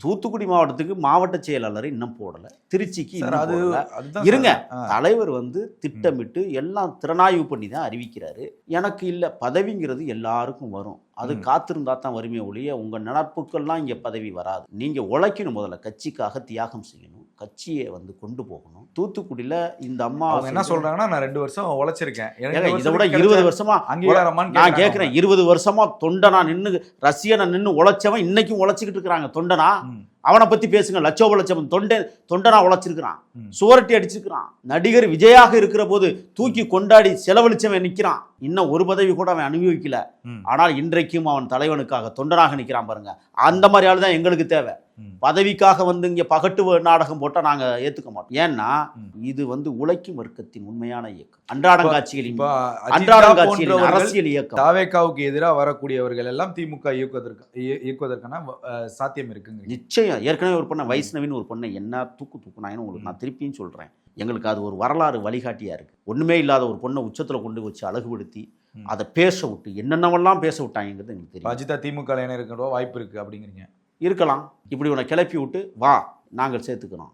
தூத்துக்குடி மாவட்டத்துக்கு மாவட்ட செயலாளர் இன்னும் போடல. திருச்சிக்கு அது இருங்க. தலைவர் வந்து திட்டமிட்டு எல்லாம் திறனாய்வு பண்ணி தான் அறிவிக்கிறாரு. எனக்கு இல்ல பதவிங்கிறது எல்லாருக்கும் வரும். அது. காத்திருந்தா தான் வருமே ஒழிய உங்க நினப்புக்கெல்லாம் இங்க பதவி வராது. நீங்க உழைக்கணும் முதல்ல. கட்சிக்காக தியாகம் செய்யணும். கட்சியை வந்து கொண்டு போகணும். தூத்துக்குடியில இந்த அம்மா என்ன சொல்றாங்கன்னா நான் ரெண்டு வருஷம் உழைச்சிருக்கேன். இதை விட இருபது வருஷமா அங்கீகாரமான்னு நான் கேட்கிறேன் இருபது வருஷமா தொண்டனா நின்னு ரஷ்யனா நின்னு உழைச்சவன் இன்னைக்கும் உழைச்சிக்கிட்டு இருக்கிறாங்க. தொண்டனா? அவனை பத்தி பேசுங்க. லட்சோப லட்சம் தொண்டை தொண்டனா உழைச்சிருக்கிறான். சுவரட்டி அடிச்சிருக்கிறான். நடிகர் விஜயாக இருக்கிற போது தூக்கி கொண்டாடி செலவழிச்சவன் நிக்கிறான். இன்னும் ஒரு பதவி கூட அவன் அனுபவிக்கல. ஆனால் இன்றைக்கும் அவன் தலைவனுக்காக தொண்டனாக நிக்கிறான் பாருங்க. அந்த மாதிரி ஆளு தான் எங்களுக்கு தேவை. பதவிக்காக வந்து இங்க பகட்டு நாடகம் போட்டா நாங்க ஏத்துக்க மாட்டோம். ஏன்னா. இது வந்து உழைக்கும் வர்க்கத்தின் உண்மையான இயக்கம். அன்றாடம் அஜித்தா காட்சிகளின் போன்றவர்கள் அரசியல் இயக்கம். தாவேக்காவுக்கு எதிராக வரக்கூடியவர்கள் எல்லாம் திமுக இயக்குவதற்கு இய- இயக்குவதற்கான சாத்தியம் இருக்குங்க. நிச்சயம். ஏற்கனவே ஒரு பொண்ணை வைஷ்ணவின்னு ஒரு பொண்ணை என்ன தூக்கு தூக்குனாயின்னு உங்களுக்கு நான் திருப்பியும் சொல்கிறேன் எங்களுக்கு அது ஒரு வரலாறு வழிகாட்டியாக இருக்குது ஒன்றுமே இல்லாத ஒரு பொண்ணை உச்சத்தில் கொண்டு வச்சு அழகுபடுத்தி. அதை பேச விட்டு என்னென்னவெல்லாம் பேச விட்டாங்கிறது எங்களுக்கு தெரியும். அஜிதா திமுக இணைய இருக்க வாய்ப்பு இருக்கு அப்படிங்கிறீங்க. இருக்கலாம். இப்படி உன்னை கிளப்பி விட்டு வா நாங்கள் சேர்த்துக்கிறோம்.